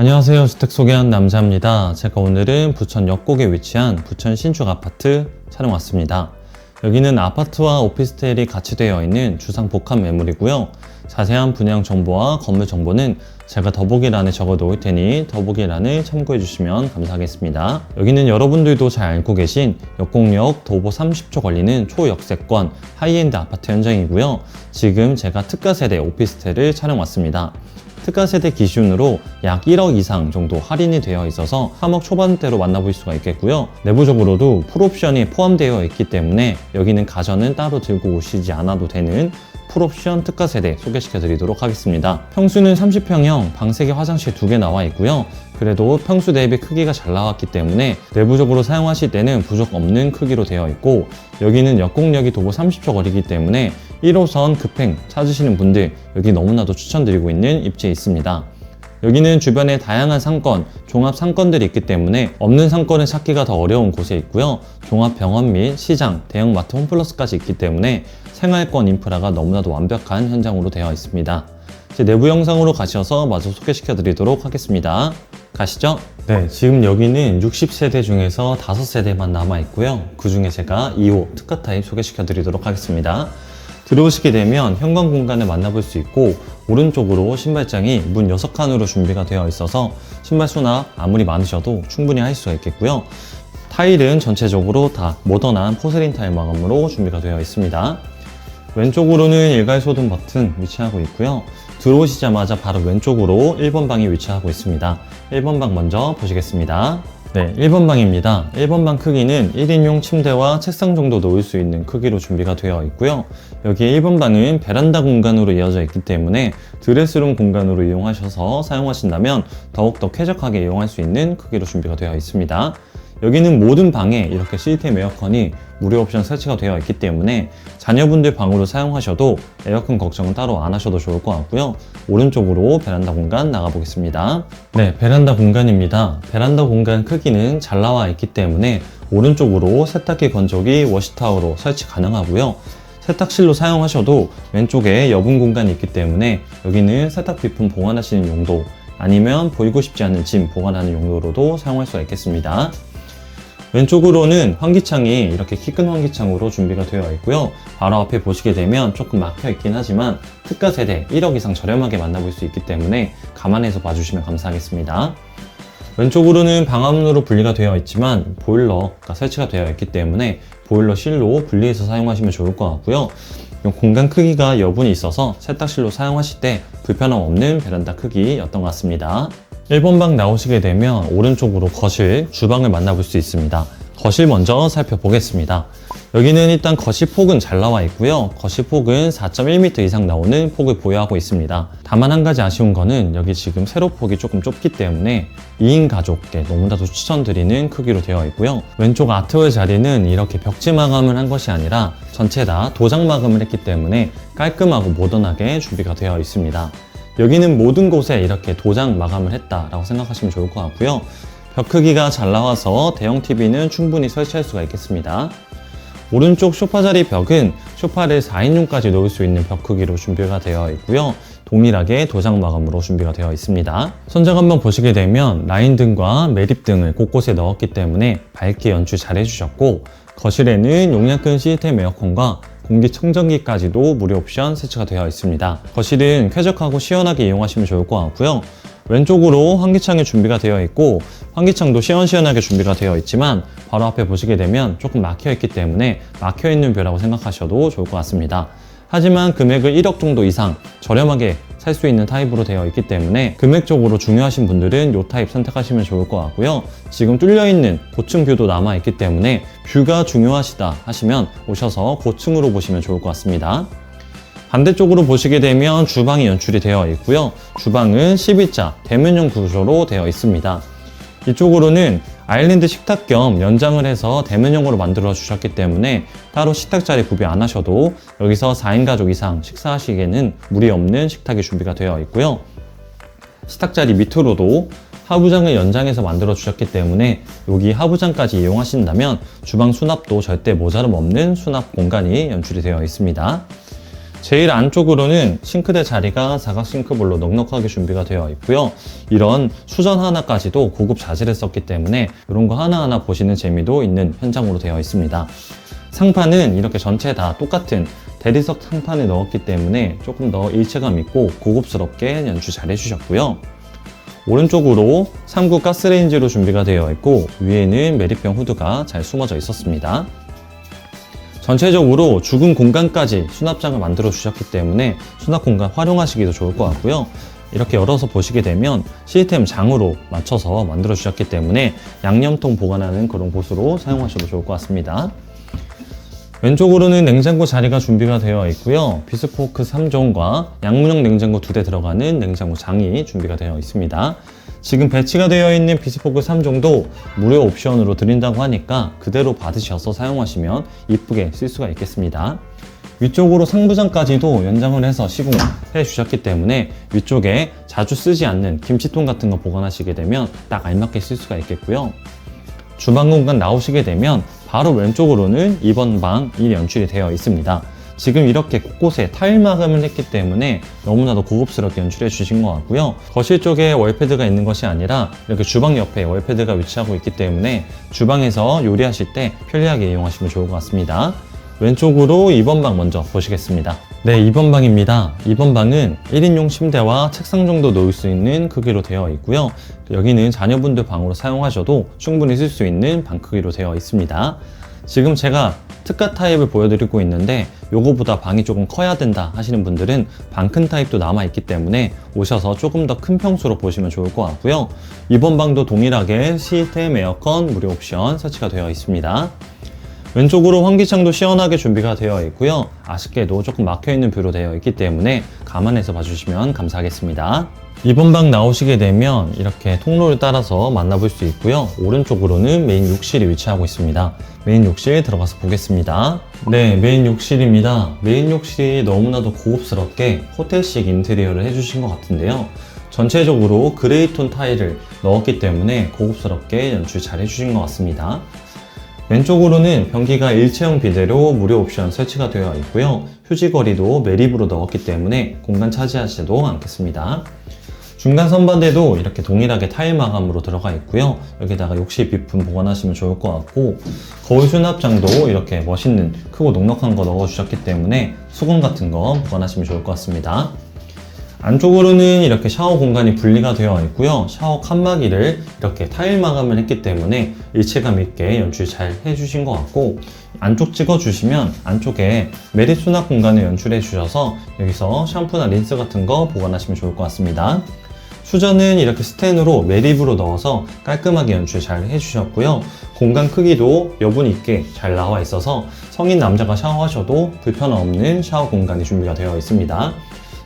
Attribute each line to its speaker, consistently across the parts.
Speaker 1: 안녕하세요. 주택 소개한 남자입니다. 제가 오늘은 부천 역곡에 위치한 부천 신축 아파트 촬영 왔습니다. 여기는 아파트와 오피스텔이 같이 되어 있는 주상 복합 매물이고요. 자세한 분양 정보와 건물 정보는 제가 더보기란에 적어 놓을 테니 더보기란을 참고해 주시면 감사하겠습니다. 여기는 여러분들도 잘 알고 계신 역곡역 도보 30초 걸리는 초역세권 하이엔드 아파트 현장이고요. 지금 제가 특가 세대 오피스텔을 촬영 왔습니다. 특가 세대 기준으로 약 1억 이상 정도 할인이 되어 있어서 3억 초반대로 만나볼 수가 있겠고요. 내부적으로도 풀옵션이 포함되어 있기 때문에 여기는 가전은 따로 들고 오시지 않아도 되는 풀옵션 특가 세대 소개시켜 드리도록 하겠습니다. 평수는 30평형, 방 3개, 화장실 2개 나와 있고요. 그래도 평수 대비 크기가 잘 나왔기 때문에 내부적으로 사용하실 때는 부족 없는 크기로 되어 있고 여기는 역공력이 도보 30초 거리기 때문에 1호선 급행 찾으시는 분들 여기 너무나도 추천드리고 있는 입지에 있습니다. 여기는 주변에 다양한 상권, 종합 상권들이 있기 때문에 없는 상권을 찾기가 더 어려운 곳에 있고요. 종합 병원 및 시장, 대형마트, 홈플러스까지 있기 때문에 생활권 인프라가 너무나도 완벽한 현장으로 되어 있습니다. 제 내부 영상으로 가셔서 마저 소개시켜 드리도록 하겠습니다. 가시죠. 네, 지금 여기는 60세대 중에서 5세대만 남아 있고요. 그 중에 제가 2호 특가 타입 소개시켜 드리도록 하겠습니다. 들어오시게 되면 현관 공간을 만나볼 수 있고 오른쪽으로 신발장이 문 6칸으로 준비가 되어 있어서 신발 수납 아무리 많으셔도 충분히 할 수가 있겠고요. 타일은 전체적으로 다 모던한 포세린 타일 마감으로 준비가 되어 있습니다. 왼쪽으로는 일괄 소등 버튼 위치하고 있고요. 들어오시자마자 바로 왼쪽으로 1번 방이 위치하고 있습니다. 1번 방 먼저 보시겠습니다. 네, 1번 방입니다. 1번 방 크기는 1인용 침대와 책상 정도 놓을 수 있는 크기로 준비가 되어 있고요. 여기 1번 방은 베란다 공간으로 이어져 있기 때문에 드레스룸 공간으로 이용하셔서 사용하신다면 더욱더 쾌적하게 이용할 수 있는 크기로 준비가 되어 있습니다. 여기는 모든 방에 이렇게 시스템 에어컨이 무료 옵션 설치가 되어 있기 때문에 자녀분들 방으로 사용하셔도 에어컨 걱정은 따로 안 하셔도 좋을 것 같고요. 오른쪽으로 베란다 공간 나가보겠습니다. 네, 베란다 공간입니다. 베란다 공간 크기는 잘 나와 있기 때문에 오른쪽으로 세탁기 건조기 워시타워로 설치 가능하고요. 세탁실로 사용하셔도 왼쪽에 여분 공간이 있기 때문에 여기는 세탁 비품 보관하시는 용도 아니면 보이고 싶지 않은 짐 보관하는 용도로도 사용할 수가 있겠습니다. 왼쪽으로는 환기창이 이렇게 키 큰 환기창으로 준비가 되어 있고요. 바로 앞에 보시게 되면 조금 막혀 있긴 하지만 특가 세대 1억 이상 저렴하게 만나볼 수 있기 때문에 감안해서 봐주시면 감사하겠습니다. 왼쪽으로는 방화문으로 분리가 되어 있지만 보일러가 설치가 되어 있기 때문에 보일러 실로 분리해서 사용하시면 좋을 것 같고요. 이 공간 크기가 여분이 있어서 세탁실로 사용하실 때 불편함 없는 베란다 크기였던 것 같습니다. 1번 방 나오시게 되면 오른쪽으로 거실, 주방을 만나볼 수 있습니다. 거실 먼저 살펴보겠습니다. 여기는 일단 거실 폭은 잘 나와 있고요. 거실 폭은 4.1m 이상 나오는 폭을 보유하고 있습니다. 다만 한 가지 아쉬운 거는 여기 지금 세로 폭이 조금 좁기 때문에 2인 가족께 너무나도 추천드리는 크기로 되어 있고요. 왼쪽 아트월 자리는 이렇게 벽지 마감을 한 것이 아니라 전체 다 도장 마감을 했기 때문에 깔끔하고 모던하게 준비가 되어 있습니다. 여기는 모든 곳에 이렇게 도장 마감을 했다라고 생각하시면 좋을 것 같고요. 벽 크기가 잘 나와서 대형 TV는 충분히 설치할 수가 있겠습니다. 오른쪽 소파 자리 벽은 소파를 4인용까지 놓을 수 있는 벽 크기로 준비가 되어 있고요. 동일하게 도장 마감으로 준비가 되어 있습니다. 선정 한번 보시게 되면 라인 등과 매립 등을 곳곳에 넣었기 때문에 밝게 연출 잘 해주셨고 거실에는 용량 큰 시스템 에어컨과 공기청정기까지도 무료 옵션 설치가 되어 있습니다. 거실은 쾌적하고 시원하게 이용하시면 좋을 것 같고요. 왼쪽으로 환기창이 준비가 되어 있고 환기창도 시원시원하게 준비가 되어 있지만 바로 앞에 보시게 되면 조금 막혀 있기 때문에 막혀 있는 뷰라고 생각하셔도 좋을 것 같습니다. 하지만 금액을 1억 정도 이상 저렴하게 살 수 있는 타입으로 되어 있기 때문에 금액적으로 중요하신 분들은 이 타입 선택하시면 좋을 것 같고요. 지금 뚫려있는 고층 뷰도 남아있기 때문에 뷰가 중요하시다 하시면 오셔서 고층으로 보시면 좋을 것 같습니다. 반대쪽으로 보시게 되면 주방이 연출이 되어 있고요. 주방은 12자 대면형 구조로 되어 있습니다. 이쪽으로는 아일랜드 식탁 겸 연장을 해서 대면형으로 만들어 주셨기 때문에 따로 식탁 자리 구비 안 하셔도 여기서 4인 가족 이상 식사하시기에는 무리 없는 식탁이 준비가 되어 있고요. 식탁 자리 밑으로도 하부장을 연장해서 만들어 주셨기 때문에 여기 하부장까지 이용하신다면 주방 수납도 절대 모자람 없는 수납 공간이 연출이 되어 있습니다. 제일 안쪽으로는 싱크대 자리가 사각 싱크볼로 넉넉하게 준비가 되어 있고요. 이런 수전 하나까지도 고급 자재를 썼기 때문에 이런 거 하나하나 보시는 재미도 있는 현장으로 되어 있습니다. 상판은 이렇게 전체 다 똑같은 대리석 상판을 넣었기 때문에 조금 더 일체감 있고 고급스럽게 연출 잘 해주셨고요. 오른쪽으로 3구 가스레인지로 준비가 되어 있고 위에는 메리병 후드가 잘 숨어져 있었습니다. 전체적으로 죽은 공간까지 수납장을 만들어 주셨기 때문에 수납 공간 활용하시기도 좋을 것 같고요. 이렇게 열어서 보시게 되면 시스템 장으로 맞춰서 만들어 주셨기 때문에 양념통 보관하는 그런 곳으로 사용하셔도 좋을 것 같습니다. 왼쪽으로는 냉장고 자리가 준비가 되어 있고요. 비스포크 3종과 양문형 냉장고 2대 들어가는 냉장고 장이 준비가 되어 있습니다. 지금 배치가 되어 있는 비스포크 3종도 무료 옵션으로 드린다고 하니까 그대로 받으셔서 사용하시면 이쁘게 쓸 수가 있겠습니다. 위쪽으로 상부장까지도 연장을 해서 시공해 주셨기 때문에 위쪽에 자주 쓰지 않는 김치통 같은 거 보관하시게 되면 딱 알맞게 쓸 수가 있겠고요. 주방 공간 나오시게 되면 바로 왼쪽으로는 2번 방이 연출이 되어 있습니다. 지금 이렇게 곳곳에 타일 마감을 했기 때문에 너무나도 고급스럽게 연출해 주신 것 같고요. 거실 쪽에 월패드가 있는 것이 아니라 이렇게 주방 옆에 월패드가 위치하고 있기 때문에 주방에서 요리하실 때 편리하게 이용하시면 좋을 것 같습니다. 왼쪽으로 2번 방 먼저 보시겠습니다. 네, 2번 방입니다. 2번 방은 1인용 침대와 책상 정도 놓을 수 있는 크기로 되어 있고요. 여기는 자녀분들 방으로 사용하셔도 충분히 쓸 수 있는 방 크기로 되어 있습니다. 지금 제가 특가 타입을 보여드리고 있는데 요거보다 방이 조금 커야 된다 하시는 분들은 방 큰 타입도 남아있기 때문에 오셔서 조금 더 큰 평수로 보시면 좋을 것 같고요. 이번 방도 동일하게 시스템 에어컨 무료 옵션 설치가 되어 있습니다. 왼쪽으로 환기창도 시원하게 준비가 되어 있고요. 아쉽게도 조금 막혀있는 뷰로 되어 있기 때문에 감안해서 봐주시면 감사하겠습니다. 이번 방 나오시게 되면 이렇게 통로를 따라서 만나볼 수 있고요. 오른쪽으로는 메인 욕실이 위치하고 있습니다. 메인 욕실 들어가서 보겠습니다. 네, 메인 욕실입니다. 메인 욕실이 너무나도 고급스럽게 호텔식 인테리어를 해주신 것 같은데요. 전체적으로 그레이톤 타일을 넣었기 때문에 고급스럽게 연출 잘 해주신 것 같습니다. 왼쪽으로는 변기가 일체형 비대로 무료 옵션 설치가 되어 있고요. 휴지거리도 매립으로 넣었기 때문에 공간 차지하지도 않겠습니다. 중간 선반대도 이렇게 동일하게 타일 마감으로 들어가 있고요. 여기다가 욕실 비품 보관하시면 좋을 것 같고 거울 수납장도 이렇게 멋있는 크고 넉넉한 거 넣어주셨기 때문에 수건 같은 거 보관하시면 좋을 것 같습니다. 안쪽으로는 이렇게 샤워 공간이 분리가 되어 있고요. 샤워 칸막이를 이렇게 타일 마감을 했기 때문에 일체감 있게 연출 잘 해주신 것 같고 안쪽 찍어주시면 안쪽에 매립 수납 공간을 연출해 주셔서 여기서 샴푸나 린스 같은 거 보관하시면 좋을 것 같습니다. 수전은 이렇게 스텐으로 매립으로 넣어서 깔끔하게 연출 잘 해주셨고요. 공간 크기도 여분 있게 잘 나와 있어서 성인 남자가 샤워하셔도 불편 없는 샤워 공간이 준비가 되어 있습니다.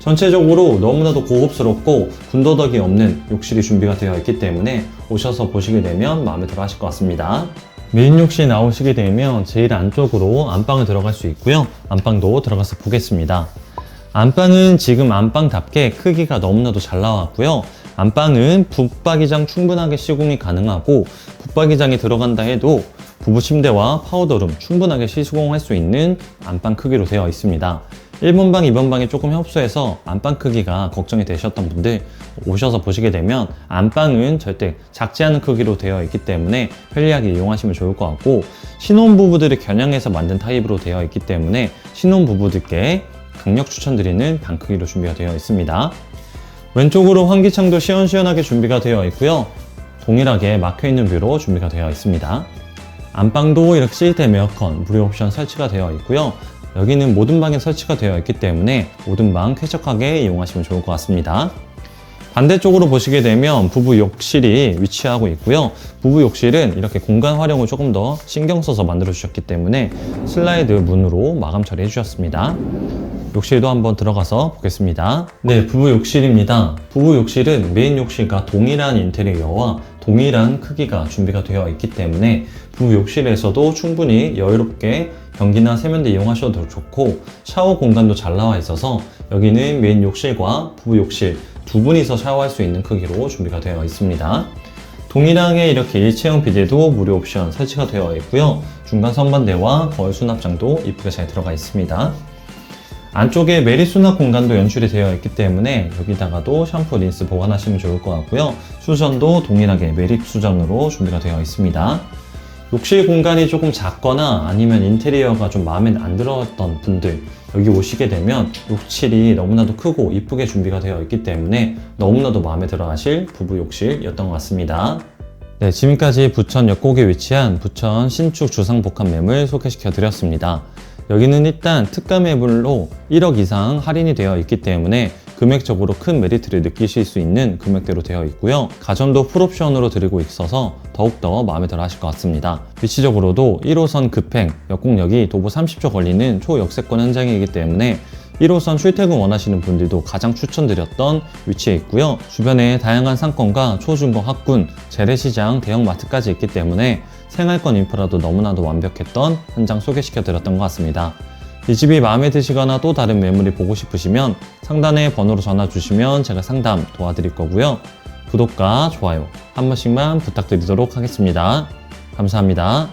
Speaker 1: 전체적으로 너무나도 고급스럽고 군더더기 없는 욕실이 준비가 되어 있기 때문에 오셔서 보시게 되면 마음에 들어 하실 것 같습니다. 메인 욕실 나오시게 되면 제일 안쪽으로 안방을 들어갈 수 있고요. 안방도 들어가서 보겠습니다. 안방은 지금 안방답게 크기가 너무나도 잘 나왔고요. 안방은 북박이장 충분하게 시공이 가능하고 북박이장이 들어간다 해도 부부 침대와 파우더룸 충분하게 시공할 수 있는 안방 크기로 되어 있습니다. 1번 방, 2번 방이 조금 협소해서 안방 크기가 걱정이 되셨던 분들 오셔서 보시게 되면 안방은 절대 작지 않은 크기로 되어 있기 때문에 편리하게 이용하시면 좋을 것 같고 신혼부부들을 겨냥해서 만든 타입으로 되어 있기 때문에 신혼부부들께 강력 추천드리는 방 크기로 준비가 되어 있습니다. 왼쪽으로 환기창도 시원시원하게 준비가 되어 있고요. 동일하게 막혀있는 뷰로 준비가 되어 있습니다. 안방도 이렇게 시스템 에어컨 무료 옵션 설치가 되어 있고요. 여기는 모든 방에 설치가 되어 있기 때문에 모든 방 쾌적하게 이용하시면 좋을 것 같습니다. 반대쪽으로 보시게 되면 부부 욕실이 위치하고 있고요. 부부 욕실은 이렇게 공간 활용을 조금 더 신경 써서 만들어 주셨기 때문에 슬라이드 문으로 마감 처리해 주셨습니다. 욕실도 한번 들어가서 보겠습니다. 네, 부부 욕실입니다. 부부 욕실은 메인 욕실과 동일한 인테리어와 동일한 크기가 준비가 되어 있기 때문에 부부 욕실에서도 충분히 여유롭게 변기나 세면대 이용하셔도 좋고 샤워 공간도 잘 나와 있어서 여기는 메인 욕실과 부부 욕실 두 분이서 샤워할 수 있는 크기로 준비가 되어 있습니다. 동일하게 이렇게 일체형 비데도 무료 옵션 설치가 되어 있고요. 중간 선반대와 거울 수납장도 이쁘게 잘 들어가 있습니다. 안쪽에 메리 수납 공간도 연출이 되어 있기 때문에 여기다가도 샴푸, 린스 보관하시면 좋을 것 같고요. 수전도 동일하게 메리 수전으로 준비가 되어 있습니다. 욕실 공간이 조금 작거나 아니면 인테리어가 좀 마음에 안 들었던 분들 여기 오시게 되면 욕실이 너무나도 크고 이쁘게 준비가 되어 있기 때문에 너무나도 마음에 들어 하실 부부 욕실이었던 것 같습니다. 네, 지금까지 부천 역곡에 위치한 부천 신축 주상복합 매물 소개시켜 드렸습니다. 여기는 일단 특가 매물로 1억 이상 할인이 되어 있기 때문에 금액적으로 큰 메리트를 느끼실 수 있는 금액대로 되어 있고요. 가전도 풀옵션으로 드리고 있어서 더욱더 마음에 들어 하실 것 같습니다. 위치적으로도 1호선 급행, 역곡역이 도보 30초 걸리는 초역세권 현장이기 때문에 1호선 출퇴근 원하시는 분들도 가장 추천드렸던 위치에 있고요. 주변에 다양한 상권과 초중고 학군, 재래시장, 대형마트까지 있기 때문에 생활권 인프라도 너무나도 완벽했던 현장 소개시켜 드렸던 것 같습니다. 이 집이 마음에 드시거나 또 다른 매물이 보고 싶으시면 상단에 번호로 전화 주시면 제가 상담 도와드릴 거고요. 구독과 좋아요 한 번씩만 부탁드리도록 하겠습니다. 감사합니다.